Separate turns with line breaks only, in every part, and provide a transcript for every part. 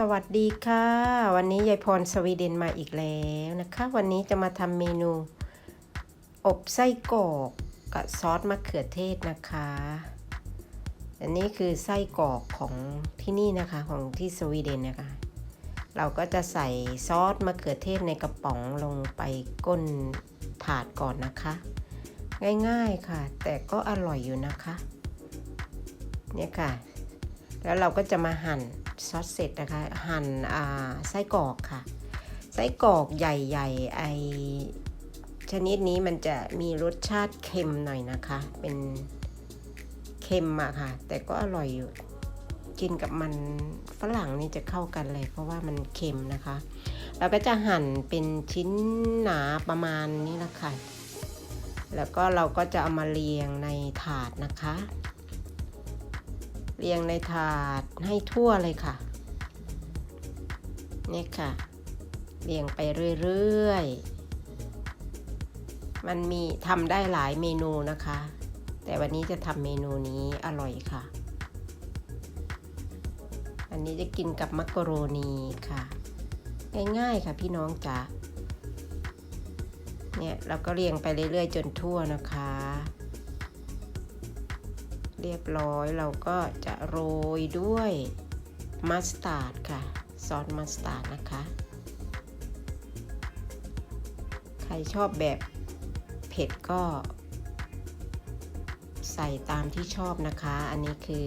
สวัสดีค่ะ วันนี้ยายพรสวีเดนมาอีกแล้วนะคะ วันนี้จะมาทำเมนู อบไส้กรอกกับซอสมะเขือเทศนะคะ อันนี้คือไส้กรอกของที่นี่นะคะของที่สวีเดนนะคะ เราก็จะใส่ซอสมะเขือเทศในกระป๋องลงไปก้นถาดก่อนนะคะ ง่ายๆค่ะ แต่ก็อร่อยอยู่นะคะ เนี่ยค่ะ แล้วเราก็จะมาหั่น ซอสเสร็จนะคะหั่นอ่าไส้กรอกค่ะ ไส้กรอกใหญ่ๆไอชนิดนี้มันจะมีรสชาติเค็มหน่อยนะคะ เป็นเค็มอะค่ะ แต่ก็อร่อยอยู่กินกับมันฝรั่งนี่จะเข้ากันเลย เพราะว่ามันเค็มนะคะ เราก็จะหั่นเป็นชิ้นหนาประมาณนี้นะค่ะ แล้วก็เราก็จะเอามาเรียงในถาดนะคะ เรียงในถาดให้ทั่วเลยค่ะ นี่ค่ะ เรียงไปเรื่อยๆ มันมีทำได้หลายเมนูนะคะ แต่วันนี้จะทำเมนูนี้อร่อยค่ะ อันนี้จะกินกับมักกะโรนีค่ะ ง่ายๆค่ะพี่น้องจ๋าเนี่ยเราก็เรียงไปเรื่อยๆ จนทั่วนะคะ เรียบร้อยเราก็จะโรยด้วยมัสตาร์ดค่ะ ซอสมัสตาร์ดนะคะ ใครชอบแบบเผ็ดก็ ใส่ตามที่ชอบนะคะ อันนี้คือ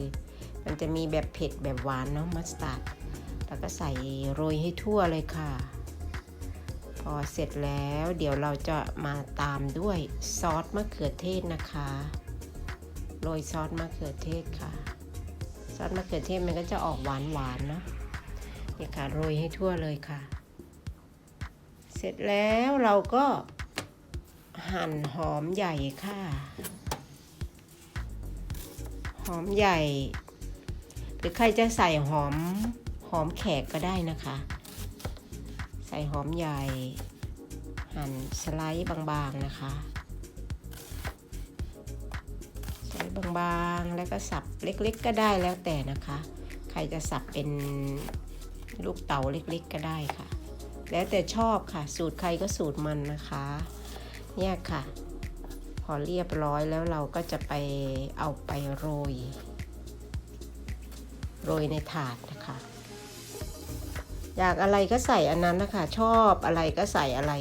มันจะมีแบบเผ็ดแบบหวานเนาะมัสตาร์ดแล้วก็ใส่โรยให้ทั่วเลยค่ะ พอเสร็จแล้วเดี๋ยวเราจะมาตามด้วยซอสมะเขือเทศนะคะ โรยซอสมะเขือเทศค่ะ ซอสมะเขือเทศมันก็จะออกหวานหวานเนาะนี่ยค่ะโรยให้ทั่วเลยค่ะ เสร็จแล้วเราก็หั่นหอมใหญ่ค่ะ หอมใหญ่ หรือใครจะใส่หอมหอมแขกก็ได้นะคะ ใส่หอมใหญ่ หั่นสไลด์บางๆนะคะ บางๆ แล้วก็สับเล็กๆ ก็ได้แล้วแต่นะคะ ใครจะสับเป็นลูกเต๋าเล็กๆ ก็ได้ค่ะ แล้วแต่ชอบค่ะ สูตรใครก็สูตรมันนะคะ เนี่ยค่ะ พอเรียบร้อยแล้วเราก็จะไปเอาไปโรย โรยในถาดนะคะอยากอะไรก็ใส่อันนั้นนะคะ ชอบอะไรก็ใส่อะไร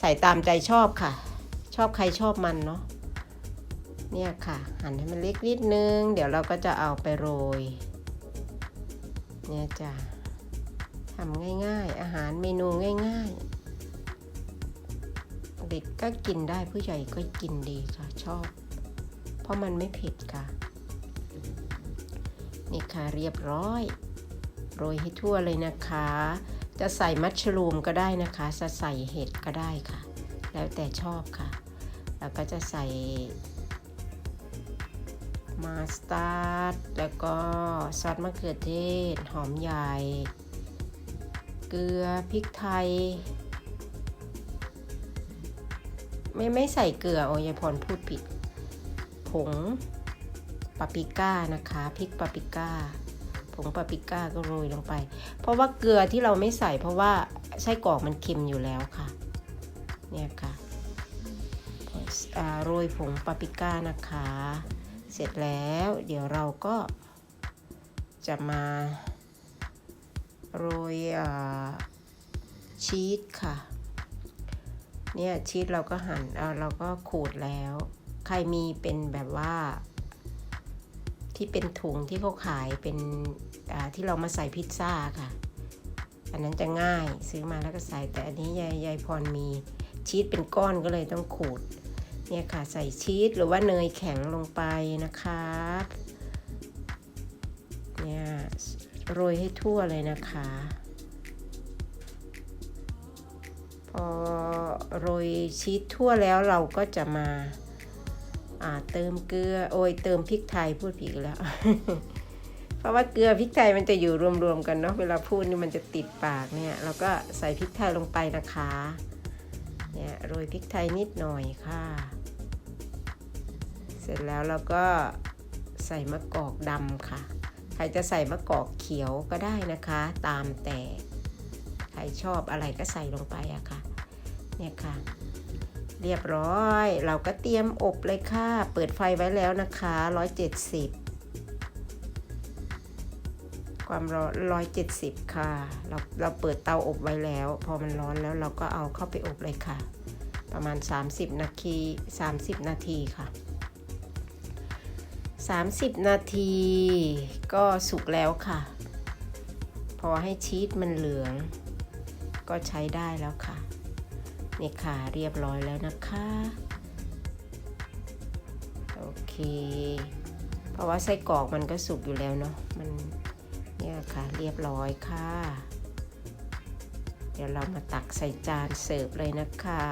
ใส่ตามใจชอบค่ะ ชอบใครชอบมันเนาะ เนี่ยค่ะหั่นให้มันเล็กนิดนึง เดี๋ยวเราก็จะเอาไปโรย เนี่ยจ้ะทำง่ายๆ อาหารเมนูง่ายๆ เด็กก็กินได้ผู้ใหญ่ก็กินดีค่ะชอบ เพราะมันไม่เผ็ดค่ะ นี่ค่ะเรียบร้อย โรยให้ทั่วเลยนะคะ จะใส่มัชรูมก็ได้นะคะจะใส่เห็ดก็ได้ค่ะ แล้วแต่ชอบค่ะ แล้วก็จะใส่ มาสตาร์ดแล้วก็ซอสมะเขือเทศ หอมใหญ่ เกลือพริกไทย ไม่ไม่ใส่เกลือโอ้ยพรพูดผิด ผงปาปริก้านะคะพริกปาปริก้าผงปาปริก้าก็โรยลงไป เพราะว่าเกลือที่เราไม่ใส่เพราะว่าไส้กรอกมันเค็มอยู่แล้วค่ะเนี่ยค่ะโรยผงปาปริก้านะคะ เสร็จแล้วเดี๋ยวเราก็จะมาโรยชีสค่ะ เนี่ยชีสเราก็หั่นเอาเราก็ขูดแล้ว ใครมีเป็นแบบว่า ที่เป็นถุงที่เขาขายเป็นที่เรามาใส่พิซซ่าค่ะ อันนั้นจะง่ายซื้อมาแล้วก็ใส่แต่อันนี้ยายยายพรมีชีสเป็นก้อนก็เลยต้องขูด เนี่ยค่ะใส่ชีสหรือว่าเนยแข็งลงไปนะคะเนี่ยโรยให้ทั่วเลยนะคะ พอโรยชีสทั่วแล้วเราก็จะมาเติมเกลือโอ้ยเติมพริกไทยพูดผิดแล้ว เพราะว่าเกลือพริกไทยมันจะอยู่รวมๆกันเนาะเวลาพูดนี่มันจะติดปากเนี่ยเราก็ใส่พริกไทยลงไปนะคะเนี่ยโรยพริกไทยนิดหน่อยค่ะ เสร็จแล้วเราก็ใส่มะกอกดำค่ะ ใครจะใส่มะกอกเขียวก็ได้นะคะ ตามแต่ใครชอบอะไรก็ใส่ลงไปอะค่ะ เนี่ยค่ะ เรียบร้อย เราก็เตรียมอบเลยค่ะ เปิดไฟไว้แล้วนะคะ 170ความร้อน170ค่ะ เราเราเปิดเตาอบไว้แล้ว พอมันร้อนแล้วเราก็เอาเข้าไปอบเลยค่ะ ประมาณ 30 นาที 30 นาทีค่ะ 30 นาที ก็สุกแล้วค่ะ พอให้ชีสมันเหลือง ก็ใช้ได้แล้วค่ะ นี่ค่ะเรียบร้อยแล้วนะคะ โอเค เพราะว่าไส้กรอกมันก็สุกอยู่แล้วเนาะ มันเนี่ยค่ะเรียบร้อยค่ะ เดี๋ยวเรามาตักใส่จานเสิร์ฟเลยนะคะ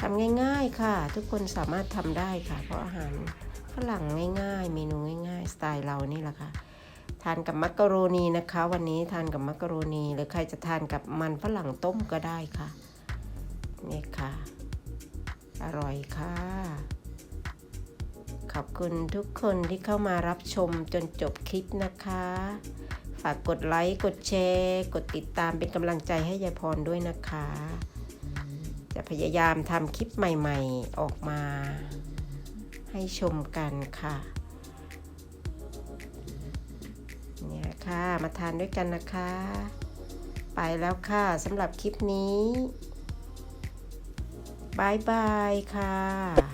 ทำง่ายๆค่ะ ทุกคนสามารถทำได้ค่ะ เพราะอาหารฝรั่งง่ายๆ เมนูง่ายๆ สไตล์เรานี่แหละค่ะ ทานกับมักกะโรนีนะคะ วันนี้ทานกับมักกะโรนีหรือใครจะทานกับมันฝรั่งต้มก็ได้ค่ะนี่ค่ะ อร่อยค่ะ ขอบคุณทุกคนที่เข้ามารับชมจนจบคลิปนะคะ ฝากกดไลค์ กดแชร์ กดติดตามเป็นกำลังใจให้ยายพรด้วยนะคะ จะพยายามทำคลิปใหม่ๆ ออกมา ให้ชมกันค่ะ เนี่ยค่ะ มาทานด้วยกันนะคะ ไปแล้วค่ะสำหรับคลิปนี้บายบายค่ะ